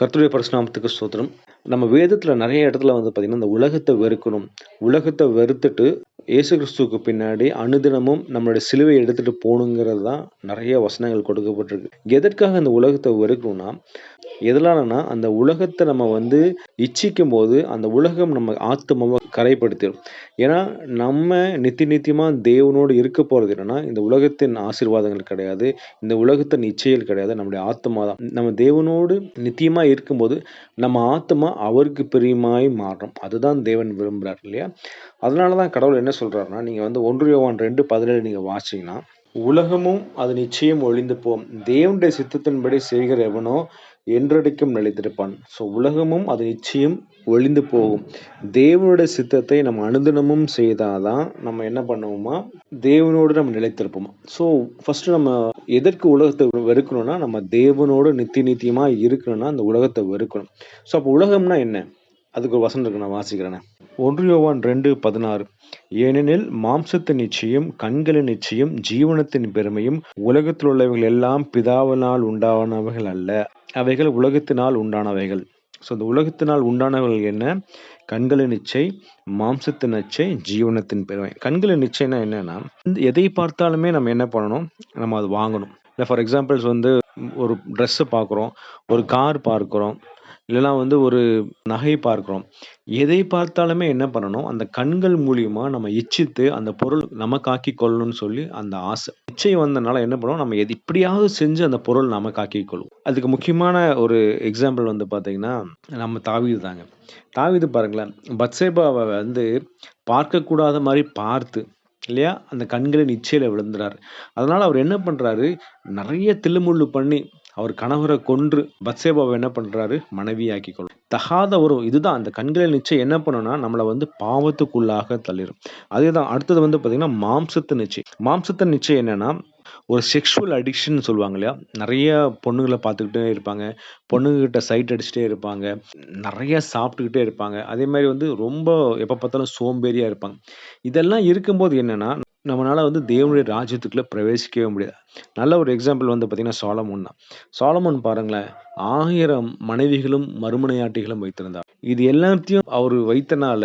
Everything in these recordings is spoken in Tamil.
கர்த்தருடைய பரிசுநாமத்துக்கு ஸ்தோத்திரம். நம்ம வேதத்தில் நிறைய இடத்துல வந்து பார்த்தீங்கன்னா, இந்த உலகத்தை வெறுக்கணும். உலகத்தை வெறுத்துட்டு இயேசு கிறிஸ்துவுக்கு பின்னாடி அனுதினமும் நம்மளுடைய சிலுவை எடுத்துட்டு போகணுங்கிறது தான் நிறைய வசனங்கள் கொடுக்கப்பட்டிருக்கு. எதற்காக இந்த உலகத்தை வெறுக்கணும்னா, எதனாலனா அந்த உலகத்தை நம்ம வந்து இச்சிக்கும்போது, அந்த உலகம் நம்ம ஆத்துமாவ கரைப்படுத்திடும் ஏன்னா, நம்ம நித்தி நித்தியமாக தேவனோடு இருக்க போகிறது என்னன்னா, இந்த உலகத்தின் ஆசீர்வாதங்கள் கிடையாது. இந்த உலகத்தின் இச்சைகள் கிடையாது. நம்முடைய ஆத்துமா தான். நம்ம தேவனோடு நித்தியமாக இருக்கும்போது, நம்ம ஆத்துமா அவருக்கு பிரியமாய் மாறும். அதுதான் தேவன் விரும்புகிறார் இல்லையா? அதனால தான் கடவுள் என்ன சொல்கிறாருன்னா நீங்கள் வந்து ஒன்று யோவான் 2:17 நீங்க வாசிச்சீங்கன்னா, "உலகமும் அது நிச்சயம் ஒழிந்து போம். தேவனுடைய சித்தத்தின்படி செய்கிற எவனோ என்றடைக்கும் நிலைத்திருப்பான்." ஸோ உலகமும் அது நிச்சயம் ஒழிந்து போகும். தேவனுடைய சித்தத்தை நம்ம அனுதினமும் செய்தாதான் நம்ம என்ன பண்ணுவோமா, தேவனோடு நம்ம நிலைத்திருப்போமா. ஸோ ஃபஸ்ட்டு நம்ம எதற்கு உலகத்தை வெறுக்கணும்னா, நம்ம தேவனோடு நித்திய நித்தியமாக இருக்கணும்னா, அந்த உலகத்தை வெறுக்கணும். ஸோ அப்போ உலகம்னா என்ன? அதுக்கு ஒரு வசனம் இருக்கு நான் வாசிக்கிறேனே. 1 யோவான் 2:16 "ஏனெனில் மாம்சத்தின் நிச்சயம் கண்களின் நிச்சயம் ஜீவனத்தின் பெருமையும் உலகத்தில் உள்ளவைகள் எல்லாம் பிதாவினால் உண்டானவைகள் அல்ல. அவைகள் உலகத்தினால் உண்டானவைகள்." ஸோ இந்த உலகத்தினால் உண்டானவைகள் என்ன? கண்களின் இச்சை, மாம்சத்தின் இச்சை, ஜீவனத்தின் பெருமை. கண்களின் நிச்சயம்னா என்னன்னா, எதை பார்த்தாலுமே நம்ம என்ன பண்ணணும்? நம்ம அது வாங்கணும். இல்லை ஃபார் எக்ஸாம்பிள்ஸ் வந்து ஒரு ட்ரெஸ்ஸு பார்க்குறோம், ஒரு கார் பார்க்குறோம், இல்லைனா வந்து ஒரு நகை பார்க்கிறோம். எதை பார்த்தாலுமே என்ன பண்ணணும்? அந்த கண்கள் மூலியமா நம்ம இச்சித்து அந்த பொருள் நமக்காக்கிக் கொள்ளணும்னு சொல்லி அந்த ஆசை. இச்சை வந்தனால என்ன பண்ணுவோம்? நம்ம எது எப்படியாவது செஞ்சு அந்த பொருள் நமக்காக்கிக் கொள்வோம். அதுக்கு முக்கியமான ஒரு எக்ஸாம்பிள் வந்து பார்த்தீங்கன்னா, நம்ம தாவீது தாங்க. தாவீது பாருங்களேன், பத்சேபாவ வந்து பார்க்கக்கூடாத மாரி பார்த்து இல்லையா? அந்த கண்களின் இச்சையில விழுந்துறாரு. அதனால அவர் என்ன பண்றாரு? நெறைய தில்லுமுல்லு பண்ணி, அவர் கணவரை கொன்று பத்சேபாவை என்ன பண்றாரு? மனைவியாக்கி கொள்ளும் தகாத ஒரு இதுதான் அந்த கண்களை நிச்சயம் என்ன பண்ணும்னா, நம்மளை வந்து பாவத்துக்குள்ளாக தள்ளிரும். அதேதான் அடுத்தது வந்து பார்த்தீங்கன்னா, மாம்சத்து நிச்சயம் மாம்சத்து நிச்சயம் என்னன்னா, ஒரு செக்ஷுவல் அடிக்ஷன் சொல்லுவாங்க இல்லையா? நிறைய பொண்ணுங்களை பார்த்துக்கிட்டே இருப்பாங்க. பொண்ணுங்ககிட்ட சைட் அடிச்சுட்டே இருப்பாங்க. நிறைய சாப்பிட்டுக்கிட்டே இருப்பாங்க. அதே மாதிரி வந்து ரொம்ப எப்போ பார்த்தாலும் சோம்பேறியாக இருப்பாங்க. இதெல்லாம் இருக்கும்போது என்னன்னா, நம்மனால வந்து தேவனுடைய ராஜ்யத்துக்குள்ளே பிரவேசிக்கவே முடியாது. நல்ல ஒரு எக்ஸாம்பிள் வந்து பார்த்தீங்கன்னா, சாலமோன் தான். சாலமோன் பாருங்களேன், ஆயிரம் மனைவிகளும், மறுமனையாட்டிகளும் வைத்திருந்தார். இது எல்லாத்தையும் அவர் வைத்தனால,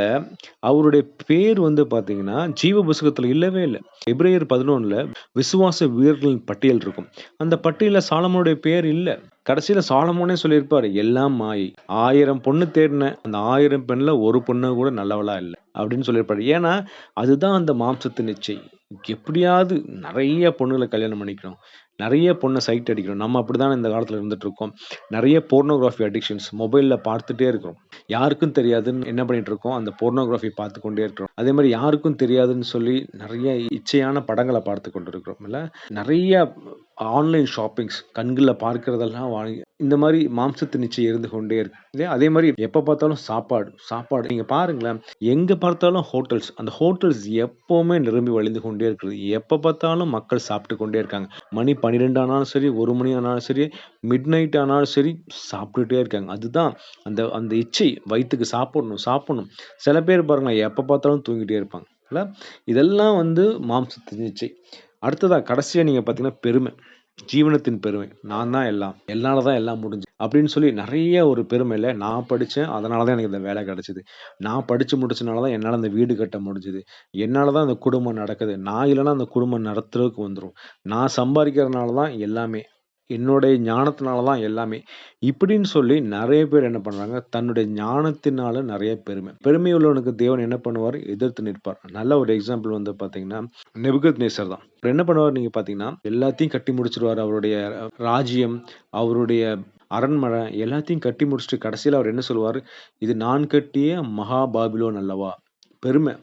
அவருடைய பேர் வந்து பார்த்தீங்கன்னா, ஜீவ புஸ்தகத்தில் இல்லவே இல்லை எபிரேயர் 11ல விசுவாச வீரர்களின் பட்டியல் இருக்கும். அந்த பட்டியலில் சாலமோனுடைய பேர் இல்லை கடைசியில் சாலமோனே சொல்லியிருப்பார் "எல்லாம் மாயை. ஆயிரம் பொண்ணு தேடினேன். அந்த ஆயிரம் பெண்ணில் ஒரு பொண்ணு கூட நல்லவளா இல்லை அப்படின்னு சொல்லியிருப்பாரு. ஏன்னா, அதுதான் அந்த மாம்சத்தின் நிச்சயம் எப்படியாவது நெறைய பொண்ணுகள கல்யாணம் பண்ணிக்கணும். நிறைய பொண்ணை சைட் அடிக்கணும். நம்ம அப்படித்தானே இந்த காலத்தில் இருந்துகிட்ருக்கோம் இருக்கோம். போர்னோகிராஃபி அடிக்ஷன்ஸ் மொபைலில் பார்த்துட்டே இருக்கிறோம். யாருக்கும் தெரியாதுன்னு என்ன பண்ணிட்டு இருக்கோம்? அந்த போர்னோகிராஃபி பார்த்து கொண்டே இருக்கிறோம். அதே மாதிரி யாருக்கும் தெரியாதுன்னு சொல்லி நிறைய இச்சையான படங்களை பார்த்து கொண்டு இருக்கிறோம் இல்லை நிறைய ஆன்லைன் ஷாப்பிங்ஸ் கண்களில் பார்க்குறதெல்லாம் வாங்கி இந்த மாதிரி மாம்சத்து நிச்சயம் இருந்து கொண்டே இருக்கு. இல்லையா? அதே மாதிரி எப்போ பார்த்தாலும் சாப்பாடு, சாப்பாடு. நீங்கள் பாருங்களேன், எங்கே பார்த்தாலும் ஹோட்டல்ஸ். அந்த ஹோட்டல்ஸ் எப்போவுமே நிரம்பி வழிந்து கொண்டே இருக்கிறது. எப்போ பார்த்தாலும் மக்கள் சாப்பிட்டு கொண்டே இருக்காங்க. மணி 12 ஆனாலும் சரி, ஒரு மணி ஆனாலும் சரி, மிட்நைட் ஆனாலும் சரி, சாப்பிட்டுட்டே இருக்காங்க. அதுதான் அந்த அந்த இச்சை வயிற்றுக்கு சாப்பிடணும், சாப்பிடணும். சில பேர் பாருங்களேன் எப்போ பார்த்தாலும் தூங்கிட்டே இருப்பாங்க. இல்லை இதெல்லாம் வந்து மாம்சத்தின் இச்சை. அடுத்ததாக கடைசியாக நீங்கள் பார்த்தீங்கன்னா, பெருமை. ஜீவனத்தின் பெருமை. நான் தான் எல்லாம். என்னால தான் எல்லாம் முடிஞ்சு அப்படின்னு சொல்லி நிறைய ஒரு பெருமையில நான் படித்தேன் அதனால தான் எனக்கு இந்த வேலை கிடச்சிது நான் படித்து முடிச்சனால தான் என்னால் இந்த வீடு கட்ட முடிஞ்சது. என்னால தான் இந்த குடும்பம் நடக்குது. நான் இல்லைன்னா அந்த குடும்பம் நடத்துறதுக்கு வந்துடும் நான் சம்பாதிக்கிறதுனால தான் எல்லாமே. என்னுடைய ஞானத்தினால தான் எல்லாமே. இப்படின்னு சொல்லி நிறைய பேர் என்ன பண்ணுறாங்க தன்னுடைய ஞானத்தினால நிறைய பெருமை. பெருமை உள்ளவனுக்கு தேவன் என்ன பண்ணுவார் எதிர்த்து நிற்பார். நல்ல ஒரு எக்ஸாம்பிள் வந்து பார்த்தீங்கன்னா, நேபுகத்நேசர் தான். இப்போ என்ன பண்ணுவார் நீங்கள் பார்த்தீங்கன்னா, எல்லாத்தையும் கட்டி முடிச்சிருவார் அவருடைய ராஜ்யம், அவருடைய அரண்மனை எல்லாத்தையும் கட்டி முடிச்சுட்டு கடைசியில் அவர் என்ன சொல்லுவார் "இது நான் கட்டிய மகாபாபிலோன் அல்லவா?" பெருமை.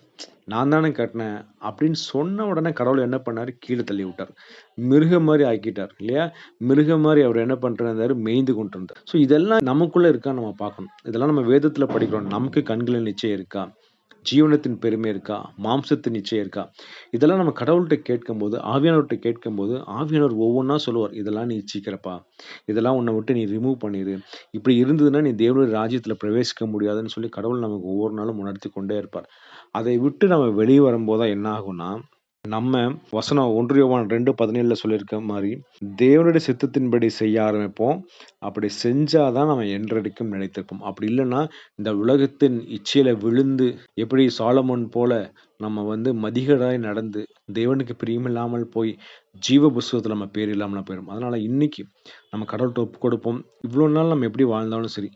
நான் தானே கட்டினேன். அப்படின்னு சொன்ன உடனே கடவுள் என்ன பண்ணார் கீழே தள்ளி விட்டார். மிருகம் மாதிரி ஆக்கிட்டார். இல்லையா? மிருகம் மாதிரி அவர் என்ன பண்ணுறாரு இருந்தாரு? மேய்ந்து கொண்டு இருந்தார். ஸோ இதெல்லாம் நமக்குள்ளே இருக்கான்னு நம்ம பார்க்கணும். இதெல்லாம் நம்ம வேதத்தில் படிக்கிறோம். நமக்கு கண்களில் நிச்சயம் இருக்கா? ஜீவனத்தின் பெருமை இருக்கா? மாம்சத்தின் நிச்சயம் இருக்கா? இதெல்லாம் நம்ம கடவுள்கிட்ட கேட்கும்போது, ஆவியானவர்கிட்ட கேட்கும்போது, ஆவியானவர் ஒவ்வொன்றா சொல்லுவார். இதெல்லாம் நீ இச்சிக்கிறப்பா. இதெல்லாம் உன்னை விட்டு நீ ரிமூவ் பண்ணிடு இப்படி இருந்ததுன்னா நீ தேவனுடைய ராஜ்யத்தில் பிரவேசிக்க முடியாதுன்னு சொல்லி கடவுள் நமக்கு ஒவ்வொரு நாளும் உணர்த்தி கொண்டே இருப்பார். அதை விட்டு நம்ம வெளியே வரும்போது என்ன ஆகும்னா, நம்ம வசனம் ஒன்று யோவான் ரெண்டு பதினேழுல சொல்லியிருக்க மாதிரி தேவனுடைய சித்தத்தின்படி செய்ய ஆரம்பிப்போம். அப்படி செஞ்சாதான் நம்ம என்றடிக்கும் நிலைத்திருப்போம். அப்படி இல்லைன்னா இந்த உலகத்தின் இச்சையில விழுந்து எப்படி சாலமோன் போல நம்ம வந்து மதிகடாய் நடந்து தேவனுக்கு பிரியமில்லாமல் போய் ஜீவ புஸ்தகத்தில் நம்ம பேர் இல்லாமல் போயிடும் அதனால் இன்னைக்கு நம்ம கடவுள்கிட்ட ஒப்பு கொடுப்போம். இவ்வளோ நாள் நம்ம எப்படி வாழ்ந்தாலும் சரி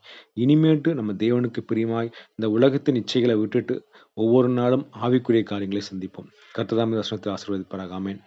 இனிமேட்டு நம்ம தேவனுக்கு பிரியமாய் இந்த உலகத்தின் இச்சைகளை விட்டுட்டு ஒவ்வொரு நாளும் ஆவிக்குரிய காரியங்களை சந்திப்போம். கர்த்ததாமி வசனத்தை ஆசீர்வதிப்பாராக. ஆமேன்.